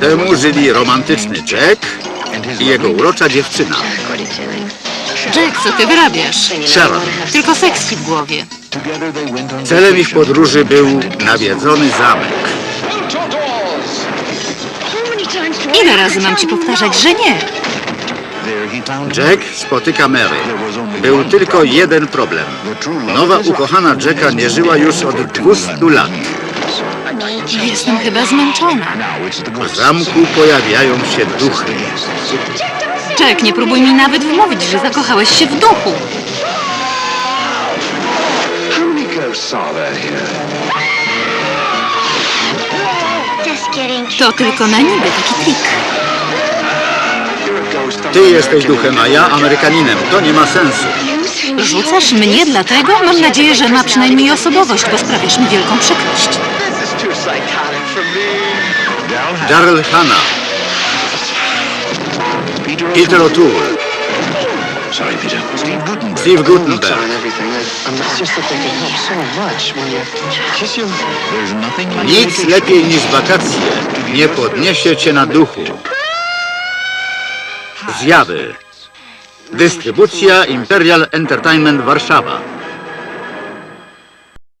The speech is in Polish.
temu żyli romantyczny Jack i jego urocza dziewczyna, Jack, co ty wyrabiasz? Sharon. Tylko seks ci w głowie. Celem ich podróży był nawiedzony zamek. Ile razy mam ci powtarzać, że nie? Jack spotyka Mary. Był tylko jeden problem. Nowa ukochana Jacka nie żyła już od 200 lat. Jestem chyba zmęczona. W zamku pojawiają się duchy. Jack, nie próbuj mi nawet wmówić, że zakochałeś się w duchu. To tylko na niby taki trik. Ty jesteś duchem, a ja Amerykaninem. To nie ma sensu. Rzucasz mnie dlatego? Mam nadzieję, że ma przynajmniej osobowość, bo sprawiasz mi wielką przykrość. Daryl Hannah, Peter O'Toole, Sorry, Peter. Steve Gutenberg. Steve Gutenberg. and everything. I, it's just that they can help so much when you kiss your. There's nothing like Nic lepiej niż wakacje nie podniesie cię na duchu. Zjawy. Dystrybucja Imperial Entertainment Warszawa.